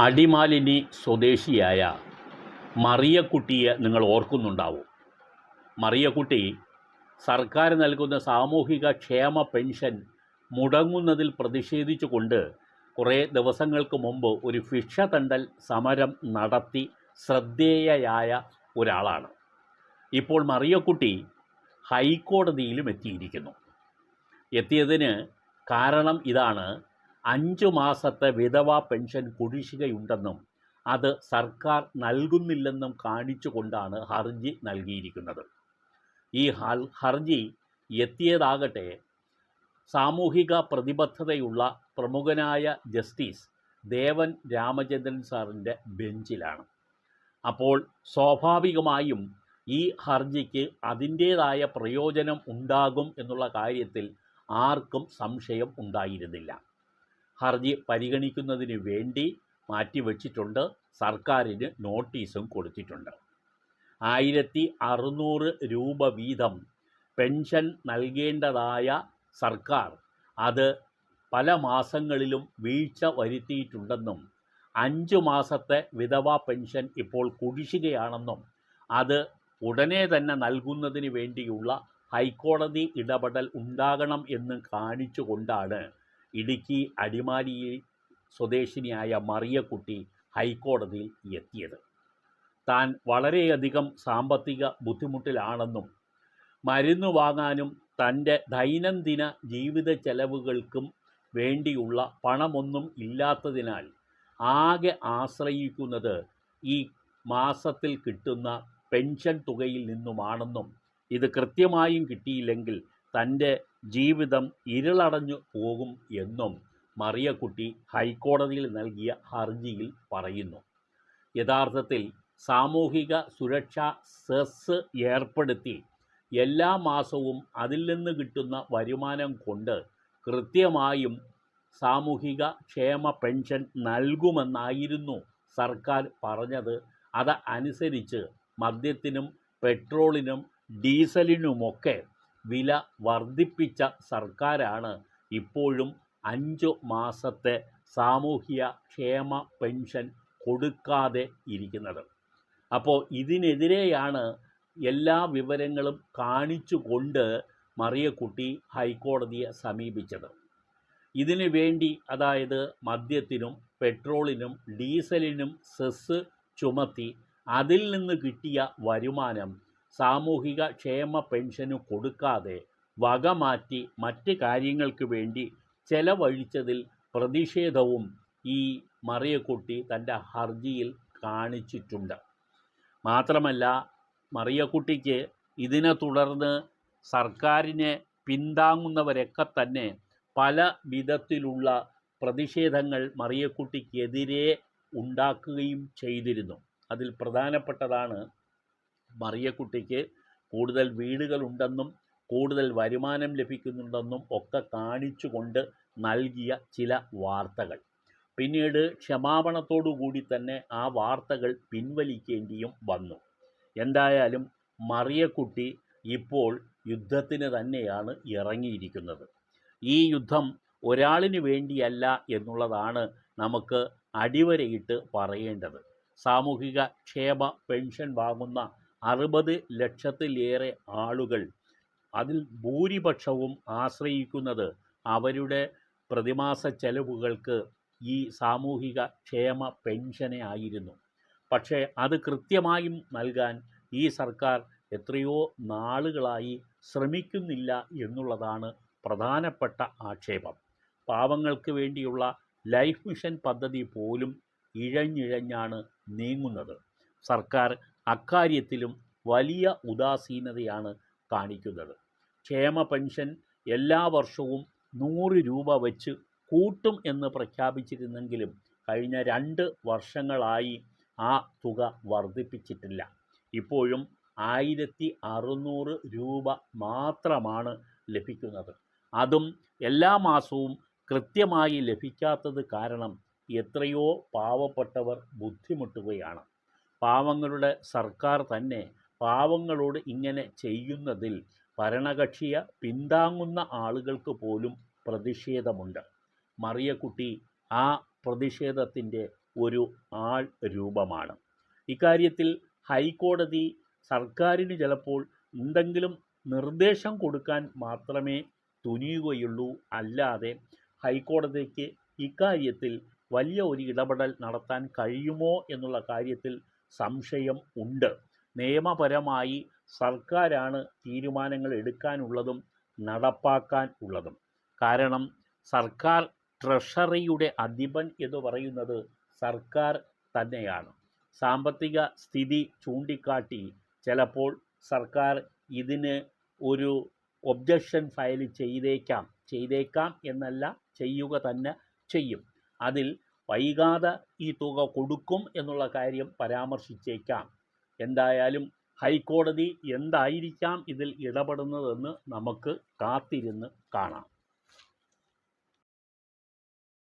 അടിമാലിനി സ്വദേശിയായ മറിയക്കുട്ടിയെ നിങ്ങൾ ഓർക്കുന്നുണ്ടാവും. മറിയക്കുട്ടി സർക്കാർ നൽകുന്ന സാമൂഹിക ക്ഷേമ പെൻഷൻ മുടങ്ങുന്നതിൽ പ്രതിഷേധിച്ചുകൊണ്ട് കുറേ ദിവസങ്ങൾക്ക് മുമ്പ് ഒരു ഭിക്ഷ തണ്ടൽ സമരം നടത്തി ശ്രദ്ധേയയായ ഒരാളാണ്. ഇപ്പോൾ മറിയക്കുട്ടി ഹൈക്കോടതിയിലും എത്തിയിരിക്കുന്നു. എത്തിയതിന് കാരണം ഇതാണ്. അഞ്ചു മാസത്തെ വിധവാ പെൻഷൻ കുടിശ്ശികയുണ്ടെന്നും അത് സർക്കാർ നൽകുന്നില്ലെന്നും കാണിച്ചുകൊണ്ടാണ് ഹർജി നൽകിയിരിക്കുന്നത്. ഈ ഹർജി എത്തിയതാകട്ടെ സാമൂഹിക പ്രതിബദ്ധതയുള്ള പ്രമുഖനായ ജസ്റ്റിസ് ദേവൻ രാമചന്ദ്രൻ സാറിന്റെ ബെഞ്ചിലാണ്. അപ്പോൾ സ്വാഭാവികമായും ഈ ഹർജിക്ക് അതിന്റേതായ പ്രയോജനം ഉണ്ടാകും എന്നുള്ള കാര്യത്തിൽ ആർക്കും സംശയം ഉണ്ടായിരുന്നില്ല. ഹർജി പരിഗണിക്കുന്നതിന് വേണ്ടി മാറ്റിവെച്ചിട്ടുണ്ട്. സർക്കാരിന് നോട്ടീസും കൊടുത്തിട്ടുണ്ട്. ആയിരത്തി അറുന്നൂറ് രൂപ വീതം പെൻഷൻ നൽകേണ്ടതായ സർക്കാർ അത് പല മാസങ്ങളിലും വീഴ്ച വരുത്തിയിട്ടുണ്ടെന്നും അഞ്ച് മാസത്തെ വിധവാ പെൻഷൻ ഇപ്പോൾ കുടിശ്ശികയാണെന്നും അത് ഉടനെ തന്നെ നൽകുന്നതിന് വേണ്ടിയുള്ള ഹൈക്കോടതി ഇടപെടൽ ഉണ്ടാകണം എന്ന് കാണിച്ചുകൊണ്ടാണ് ഇടുക്കി അടിമാലിയിൽ സ്വദേശിനിയായ മറിയക്കുട്ടി ഹൈക്കോടതിയിൽ എത്തിയത്. താൻ വളരെയധികം സാമ്പത്തിക ബുദ്ധിമുട്ടിലാണെന്നും മരുന്ന് വാങ്ങാനും തന്റെ ദൈനംദിന ജീവിത ചെലവുകൾക്കും വേണ്ടിയുള്ള പണമൊന്നും ഇല്ലാത്തതിനാൽ ആകെ ആശ്രയിക്കുന്നത് ഈ മാസത്തിൽ കിട്ടുന്ന പെൻഷൻ തുകയിൽ നിന്നുമാണെന്നും ഇത് കൃത്യമായും കിട്ടിയില്ലെങ്കിൽ തന്റെ ജീവിതം ഇരുളടഞ്ഞു പോകും എന്നും മറിയക്കുട്ടി ഹൈക്കോടതിയിൽ നൽകിയ ഹർജിയിൽ പറയുന്നു. യഥാർത്ഥത്തിൽ സാമൂഹിക സുരക്ഷാ സെസ് ഏർപ്പെടുത്തി എല്ലാ മാസവും അതിൽ നിന്ന് കിട്ടുന്ന വരുമാനം കൊണ്ട് കൃത്യമായും സാമൂഹിക ക്ഷേമ പെൻഷൻ നൽകുമെന്നായിരുന്നു സർക്കാർ പറഞ്ഞത്. അത് അനുസരിച്ച് മദ്യത്തിനും പെട്രോളിനും ഡീസലിനുമൊക്കെ വില വർദ്ധിപ്പിച്ച സർക്കാരാണ് ഇപ്പോഴും അഞ്ചു മാസത്തെ സാമൂഹ്യ ക്ഷേമ പെൻഷൻ കൊടുക്കാതെ ഇരിക്കുന്നത്. അപ്പോൾ ഇതിനെതിരെയാണ് എല്ലാ വിവരങ്ങളും കാണിച്ചുകൊണ്ട് മറിയക്കുട്ടി ഹൈക്കോടതിയെ സമീപിച്ചത്. ഇതിനു വേണ്ടി അതായത് മദ്യത്തിനും പെട്രോളിനും ഡീസലിനും സെസ് ചുമത്തി അതിൽ നിന്ന് കിട്ടിയ വരുമാനം സാമൂഹിക ക്ഷേമ പെൻഷന് കൊടുക്കാതെ വകമാറ്റി മറ്റ് കാര്യങ്ങൾക്ക് വേണ്ടി ചെലവഴിച്ചതിൽ പ്രതിഷേധവും ഈ മറിയക്കുട്ടി തന്റെ ഹർജിയിൽ കാണിച്ചിട്ടുണ്ട്. മാത്രമല്ല മറിയക്കുട്ടിക്ക് ഇതിനെ തുടർന്ന് സർക്കാരിനെ പിന്താങ്ങുന്നവരൊക്കെ തന്നെ പല വിധത്തിലുള്ള പ്രതിഷേധങ്ങൾ മറിയക്കുട്ടിക്കെതിരെ ഉണ്ടാക്കുകയും ചെയ്തിരുന്നു. അതിൽ പ്രധാനപ്പെട്ടതാണ് മറിയക്കുട്ടിക്ക് കൂടുതൽ വീടുകളുണ്ടെന്നും കൂടുതൽ വരുമാനം ലഭിക്കുന്നുണ്ടെന്നും ഒക്കെ കാണിച്ചുകൊണ്ട് നൽകിയ ചില വാർത്തകൾ. പിന്നീട് ക്ഷമാപണത്തോടു കൂടി തന്നെ ആ വാർത്തകൾ പിൻവലിക്കേണ്ടിയും വന്നു. എന്തായാലും മറിയക്കുട്ടി ഇപ്പോൾ യുദ്ധത്തിന് തന്നെയാണ് ഇറങ്ങിയിരിക്കുന്നത്. ഈ യുദ്ധം ഒരാളിന് വേണ്ടിയല്ല എന്നുള്ളതാണ് നമുക്ക് അടിവരയിട്ട് പറയേണ്ടത്. സാമൂഹിക ക്ഷേമ പെൻഷൻ വാങ്ങുന്ന അറുപത് ലക്ഷത്തിലേറെ ആളുകൾ അതിൽ ഭൂരിപക്ഷവും ആശ്രയിക്കുന്നത് അവരുടെ പ്രതിമാസ ചെലവുകൾക്ക് ഈ സാമൂഹിക ക്ഷേമ പെൻഷനെ ആയിരുന്നു. പക്ഷേ അത് കൃത്യമായും നൽകാൻ ഈ സർക്കാർ എത്രയോ നാളുകളായി ശ്രമിക്കുന്നില്ല എന്നുള്ളതാണ് പ്രധാനപ്പെട്ട ആക്ഷേപം. പാവങ്ങൾക്ക് വേണ്ടിയുള്ള ലൈഫ് മിഷൻ പദ്ധതി പോലും ഇഴഞ്ഞിഴഞ്ഞാണ് നീങ്ങുന്നത്. സർക്കാർ അക്കാര്യത്തിലും വലിയ ഉദാസീനതയാണ് കാണിക്കുന്നത്. ക്ഷേമ പെൻഷൻ എല്ലാ വർഷവും നൂറ് രൂപ വെച്ച് കൂട്ടും എന്ന് പ്രഖ്യാപിച്ചിരുന്നെങ്കിലും കഴിഞ്ഞ രണ്ട് വർഷങ്ങളായി ആ തുക വർദ്ധിപ്പിച്ചിട്ടില്ല. ഇപ്പോഴും ആയിരത്തി അറുന്നൂറ് രൂപ മാത്രമാണ് ലഭിക്കുന്നത്. അതും എല്ലാ മാസവും കൃത്യമായി ലഭിക്കാത്തത് കാരണം എത്രയോ പാവപ്പെട്ടവർ ബുദ്ധിമുട്ടുകയാണ്. പാവങ്ങളുടെ സർക്കാർ തന്നെ പാവങ്ങളോട് ഇങ്ങനെ ചെയ്യുന്നതിൽ ഭരണകക്ഷിയെ പിന്താങ്ങുന്ന ആളുകൾക്ക് പോലും പ്രതിഷേധമുണ്ട്. മറിയക്കുട്ടി ആ പ്രതിഷേധത്തിന്റെ ഒരു ആൾ രൂപമാണ്. ഇക്കാര്യത്തിൽ ഹൈക്കോടതി സർക്കാരിന് ചിലപ്പോൾ എന്തെങ്കിലും നിർദ്ദേശം കൊടുക്കാൻ മാത്രമേ തുനിയുകയുള്ളൂ. അല്ലാതെ ഹൈക്കോടതിക്ക് ഇക്കാര്യത്തിൽ വലിയ ഒരു ഇടപെടൽ നടത്താൻ കഴിയുമോ എന്നുള്ള കാര്യത്തിൽ സംശയം ഉണ്ട്. നിയമപരമായി സർക്കാരാണ് തീരുമാനങ്ങൾ എടുക്കാനുള്ളതും നടപ്പാക്കാൻ ഉള്ളതും. കാരണം സർക്കാർ ട്രഷറിയുടെ അധിപൻ എന്ന് പറയുന്നത് സർക്കാർ തന്നെയാണ്. സാമ്പത്തിക സ്ഥിതി ചൂണ്ടിക്കാട്ടി ചിലപ്പോൾ സർക്കാർ ഇതിന് ഒരു ഒബ്ജക്ഷൻ ഫയൽ ചെയ്തേക്കാം. ചെയ്തേക്കാം എന്നല്ല ചെയ്യുക തന്നെ ചെയ്യും. അതിൽ വൈകാതെ ഈ തുക കൊടുക്കും എന്നുള്ള കാര്യം പരാമർശിച്ചേക്കാം. എന്തായാലും ഹൈക്കോടതി എന്തായിരിക്കാം ഇതിൽ ഇടപെടുന്നതെന്ന് നമുക്ക് കാത്തിരുന്ന് കാണാം.